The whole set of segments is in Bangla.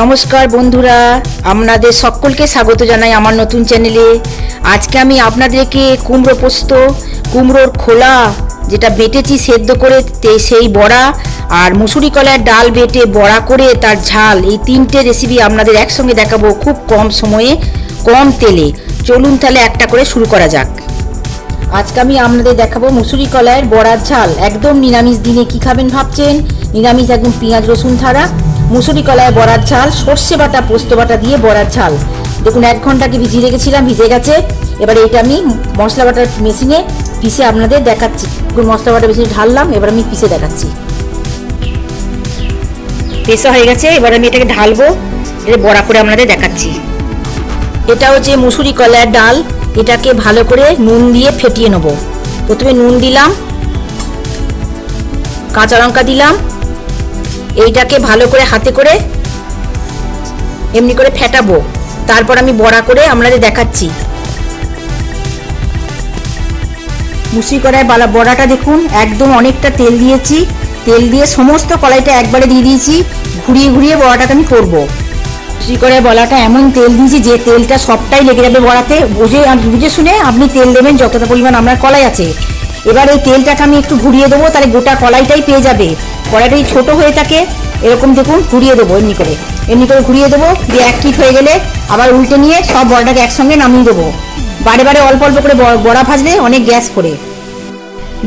নমস্কার বন্ধুরা, আপনাদের সকলকে স্বাগত জানাই আমার নতুন চ্যানেলে। আজকে আমি আপনাদেরকে কুমড়ো পোস্ত, কুমড়োর খোলা, যেটা বেটেছি সেদ্ধ করে সেই বড়া আর মুসুরি কলার ডাল বেটে বড়া করে তার ঝাল, এই তিনটে রেসিপি আপনাদের একসঙ্গে দেখাবো খুব কম সময়ে, কম তেলে। চলুন তাহলে একটা করে শুরু করা যাক। আজকে আমি আপনাদের দেখাবো মুসুরি কলাইয়ের বড়ার ঝাল। একদম নিরামিষ দিনে কি খাবেন ভাবছেন? নিরামিষ একদম পেঁয়াজ রসুন ছাড়া মুসুরি কলায় বড়ার ঝাল, সর্ষে বাটা, পোস্ত বাটা দিয়ে বড়ার ঝাল। দেখুন, এক ঘন্টাকে ভিজিয়ে রেখেছিলাম, ভিজে গেছে। এবারে এটা আমি মশলা বাটার মেশিনে পিষে আপনাদের দেখাচ্ছি। মশলা বাটার মেশিনে ঢাললাম, এবার আমি পিষে দেখাচ্ছি। পেশা হয়ে গেছে, এবার আমি এটাকে ঢালবো এটা বড়া করে আপনাদের দেখাচ্ছি। এটা হচ্ছে মুসুরি কলার ডাল, এটাকে ভালো করে নুন দিয়ে ফেটিয়ে নেব। প্রথমে নুন দিলাম, কাঁচা লঙ্কা দিলাম এইটাকে ভালো করে হাতে করে এমনি করে ফেটাবো। তারপর আমি বড়া করে আপনাদের দেখাচ্ছি। মুসুরি কড়াই বালা বড়াটা দেখুন, একদম অনেকটা তেল দিয়েছি। তেল দিয়ে সমস্ত কলাইটা একবারে দিয়ে দিয়েছি। ঘুরিয়ে ঘুরিয়ে বড়াটাকে আমি করব। মুসুরি কড়াই বলাটা এমন তেল দিয়েছি যে তেলটা সবটাই লেগে যাবে বড়াতে। বুঝে বুঝে শুনে আপনি তেল দেবেন, যতটা পরিমাণ আপনার কলাই আছে। এবার এই তেলটাকে আমি একটু ঘুরিয়ে দেবো, তাহলে গোটা কলাইটাই পেয়ে যাবে। কড়াইটাই ছোট হয়ে থাকে, এরকম দেখুন, ঘুরিয়ে দেবো এমনি করে। এমনি করে ঘুরিয়ে দেবো, দিয়ে এক কিট হয়ে গেলে আবার উল্টে নিয়ে সব বড়াটাকে একসঙ্গে নামিয়ে দেবো। বারে বারে অল্প অল্প করে বড়া ভাজলে অনেক গ্যাস পড়ে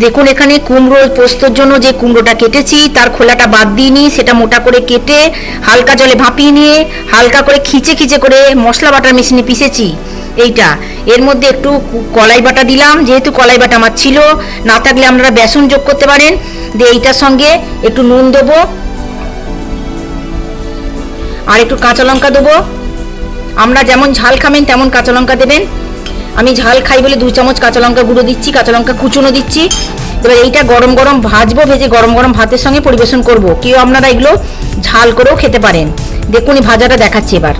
দেখুন, এখানে কুমড়ো পোস্তর জন্য যে কুমড়োটা কেটেছি, তার খোলাটা বাদ দিইনি সেটা মোটা করে কেটে হালকা জলে ভাপিয়ে নিয়ে হালকা করে খিচে খিচে করে মশলা বাটার মেশিনে পিষেছি। এইটা। এর মধ্যে একটু কলাই বাটা দিলাম, যেহেতু কলাই বাটা আমার ছিল, না থাকলে আপনারা বেসন যোগ করতে পারেন। দিয়ে এইটার সঙ্গে একটু নুন দেবো। আর একটু কাঁচা লঙ্কা দেবো। আমরা যেমন ঝাল খাবেন, তেমন কাঁচা লঙ্কা দেবেন। আমি ঝাল খাই বলে দু চামচ কাঁচা লঙ্কা গুঁড়ো দিচ্ছি, কাঁচা লঙ্কা কুচুনো দিচ্ছি। এবার এইটা গরম গরম ভাজবো, ভেজে গরম গরম ভাতের সঙ্গে পরিবেশন করব। কেউ আপনারা এগুলো ঝাল করেও খেতে পারেন। দেখুন এই ভাজাটা দেখাচ্ছি এবার।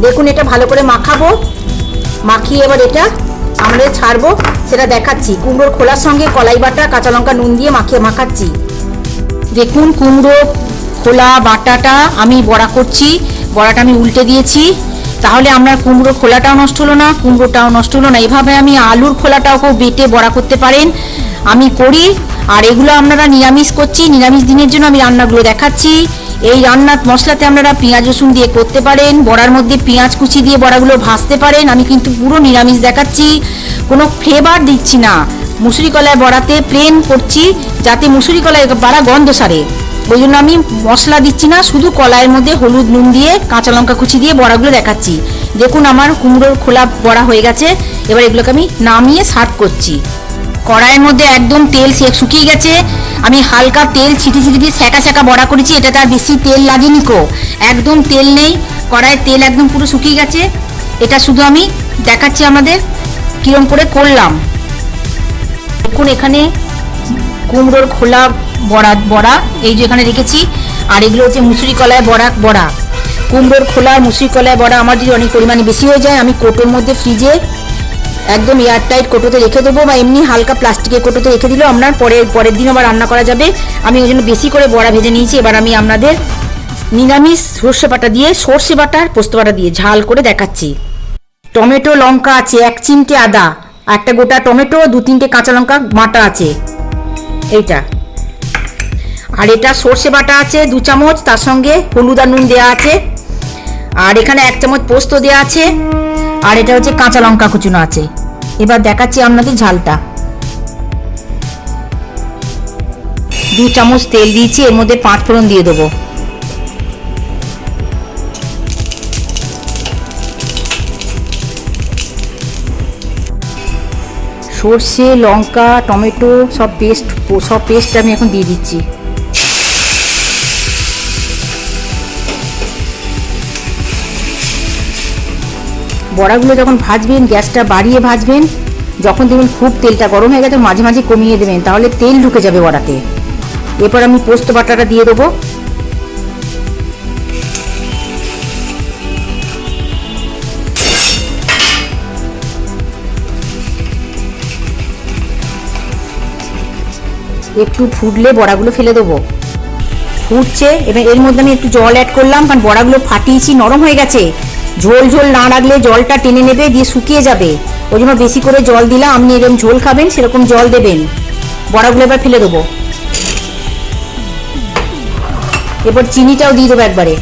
দেখুন, এটা ভালো করে মাখাবো। মাখিয়ে এবার এটা আমরা ছাড়বো। সেটা দেখাচ্ছি। কুমড়োর খোলার সঙ্গে কলাই বাটা, কাঁচা লঙ্কা, নুন দিয়ে মাখিয়ে মাখাচ্ছি। দেখুন, কুমড়ো খোলা বাটাটা আমি বড়া করছি। বড়াটা আমি উল্টে দিয়েছি। তাহলে আপনার কুমড়ো খোলাটাও নষ্ট হলো না, কুমড়োটাও নষ্ট হলো না। এভাবে আমি আলুর খোলাটাও বেটে বড়া করতে পারেন। আমি করি। আর এগুলো আপনারা নিরামিষ করছি। নিরামিষ দিনের জন্য আমি রান্নাগুলো দেখাচ্ছি। এই রান্নার মশলাতে আপনারা পেঁয়াজ, রসুন দিয়ে করতে পারেন, বড়ার মধ্যে পেঁয়াজ কুচি দিয়ে বড়াগুলো ভাজতে পারেন। আমি কিন্তু পুরো নিরামিষ দেখাচ্ছি, কোনো ফ্লেভার দিচ্ছি না। মুসুরি কলায় বড়াতে প্লেন করছি, যাতে মুসুরি কলায় বাড়া গন্ধ সারে। ওই জন্য আমি মশলা দিচ্ছি না, শুধু কলাইয়ের মধ্যে হলুদ, নুন দিয়ে কাঁচা লঙ্কা কুচি দিয়ে বড়াগুলো দেখাচ্ছি। দেখুন আমার কুমড়োর খোলা বড়া হয়ে গেছে, এবার এগুলোকে আমি নামিয়ে সার্ভ করছি। কড়াইয়ের মধ্যে একদম তেল শুকিয়ে গেছে। আমি হালকা তেল ছিটি ছিটি দিয়ে সেকা সেকা বড়া করেছি, এটাতে আর বেশি তেল লাগেনি কো। একদম তেল নেই, কড়াইয়ের তেল একদম পুরো শুকিয়ে গেছে। এটা শুধু আমি দেখাচ্ছি আমাদের কিরম করে করলাম। দেখুন এখানে কুমড়োর খোলা বড়া বড়া, এই যে এখানে রেখেছি। আর এগুলো হচ্ছে মুসুরি কলায় বড়া বড়া। কুমড়োর খোলা মুসুরি কলায় বড়া আমার যদি অনেক পরিমাণে বেশি হয়ে যায়, আমি কোটোর মধ্যে ফ্রিজে একদম এয়ারটাইট কোটোতে রেখে দেবো বা এমনি হালকা প্লাস্টিকের কোটোতে রেখে দিলেও আপনার পরের পরের দিন আবার রান্না করা যাবে। আমি ওই জন্য বেশি করে বড়া ভেজে নিয়েছি। এবার আমি আপনাদের নিরামিষ সর্ষে বাটা দিয়ে, সর্ষে বাটা পোস্ত বাটা দিয়ে ঝাল করে দেখাচ্ছি। টমেটো, লঙ্কা আছে, এক চিমটে আদা, একটা গোটা টমেটো, দু তিনটে কাঁচা লঙ্কা বাটা আছে। এইটা। আর এটা সর্ষে বাটা আছে, দু চামচ, তার সঙ্গে হলুদ নুন দেওয়া আছে। আর এখানে এক চামচ পোস্ত দেওয়া আছে। আর এটা হচ্ছে কাঁচা লঙ্কা কুচুনো আছে। এবার দেখাচ্ছি আপনাদের ঝালটা। দু চামচ তেল দিয়েছি, এর মধ্যে পাঁচ ফোড়ন দিয়ে দেবো। সর্ষে, লঙ্কা, টমেটো, সব পেস্ট সব পেস্ট আমি এখন দিয়ে দিচ্ছি। বড়াগুলো যখন ভাজবেন, গ্যাসটা বাড়িয়ে ভাজবেন, যখন দেখবেন খুব তেলটা গরম হয়ে গেছে, মাঝে মাঝে কমিয়ে দেবেন, তাহলে তেল ঢুকে যাবে বড়াতে। এরপর আমি পোস্ত বাটাটা দিয়ে দেবো। একটু ফুটলে বড়াগুলো ফেলে দেবো। ফুটছে, এবার এর মধ্যে আমি একটু জল অ্যাড করলাম, কারণ বড়াগুলো ফাটিয়েছি, নরম হয়ে গেছে। ঝোল ঝোল না রাখলে জলটা টেনে নেবে, দিয়ে শুকিয়ে যাবে। ওই জন্য বেশি করে জল দিলাম, আপনি এরকম ঝোল খাবেন, সেরকম জল দেবেন। বড়াগুলো এবার ফেলে দেবো। এরপর চিনিটাও দিয়ে দেবো একবারে।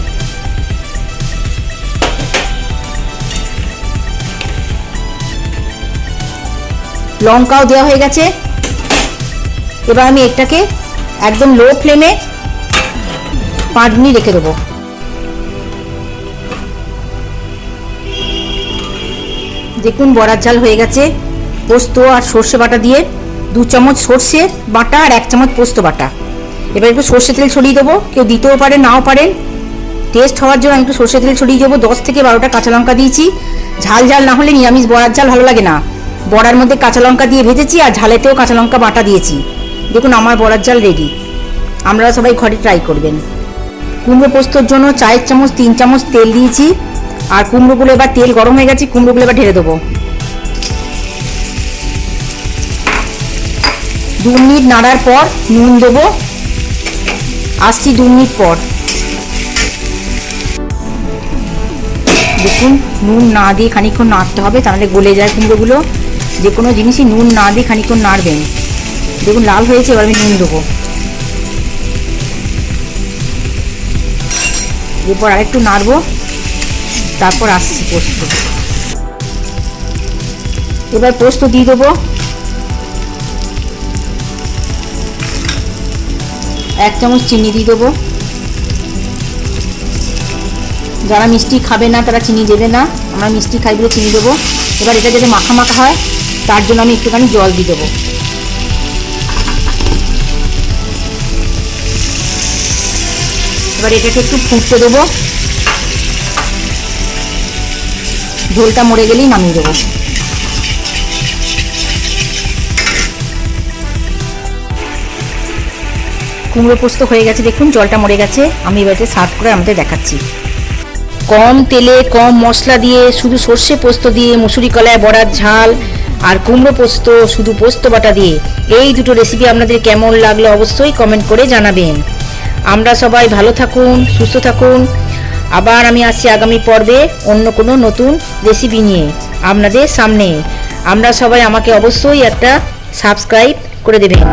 লঙ্কাও দেওয়া হয়ে গেছে। এবার আমি এটাকে একদম লো ফ্লেমে পাঁচ মিনিট রেখে দেবো। দেখুন বড়ার চাল হয়ে গেছে। পোস্ত আর সর্ষে বাটা দিয়ে দু চামচ সর্ষে বাটা আর এক চামচ পোস্ত বাটা। এবার একটু সর্ষে তেল ছড়িয়ে দেবো। কেউ দিতেও পারে, নাও পারেন টেস্ট হওয়ার জন্য আমি একটু সর্ষে তেল ছড়িয়ে দেবো। দশ থেকে বারোটা কাঁচা লঙ্কা দিয়েছি। ঝাল ঝাল না হলে নিরামিষ বড়ার ঝাল ভালো লাগে না। বড়ার মধ্যে কাঁচা লঙ্কা দিয়ে ভেজেছি আর ঝালেতেও কাঁচা লঙ্কা বাটা দিয়েছি। দেখুন আমার বড়ার জাল রেডি আপনারা সবাই ঘরে ট্রাই করবেন। কুমড়ো পোস্তর জন্য চায়ের চামচ, তিন চামচ তেল দিয়েছি। আর কুমড়োগুলো এবার তেল গরম হয়ে গেছে কুমড়োগুলো এবার ঢেলে দেবো। দু মিনিট নাড়ার পর নুন দেবো। আসছি দু মিনিট পর। দেখুন, নুন না দিয়ে খানিকক্ষণ নাড়তে হবে, তাহলে গলে যায় কুমড়োগুলো যে কোনো জিনিসই নুন না দিয়ে খানিকক্ষণ নাড়বেন। দেখুন, লাল হয়েছে, এবার আমি নুন দেবো। এরপর আরেকটু নাড়বো। তারপর আসছি পোস্ত এবার পোস্ত দিয়ে দেবো। এক চামচ চিনি দিয়ে দেবো। যারা মিষ্টি খাবে না, তারা চিনি দেবে না। আমরা মিষ্টি খাই বলে চিনি দেবো। এবার এটা যাতে মাখা মাখা হয়, তার জন্য আমি একটুখানি জল দিয়ে দেবো। এবার এটাকে একটু ফুটতে দেবো। ঝোলটা মরে গেলেই নামিয়ে দেবো। কুমড়ো পোস্ত হয়ে গেছে, দেখুন, জলটা মরে গেছে। আমি এবারে সার্ভ করে আমাদের দেখাচ্ছি। কম তেলে, কম মশলা দিয়ে, শুধু সর্ষে পোস্ত দিয়ে, মুসুরি কলায় বড়ার ঝাল আর কুমড়ো পোস্ত, শুধু পোস্ত বাটা দিয়ে। এই দুটো রেসিপি আপনাদের কেমন লাগল অবশ্যই কমেন্ট করে জানাবেন। আমরা সবাই ভালো থাকুন, সুস্থ থাকুন। আবার আমি আসছি আগামী পর্বে অন্য কোনো নতুন রেসিপি নিয়ে। আপনাদের সামনে। আমরা সবাই আমাকে অবশ্যই একটা সাবস্ক্রাইব করে দেবেন।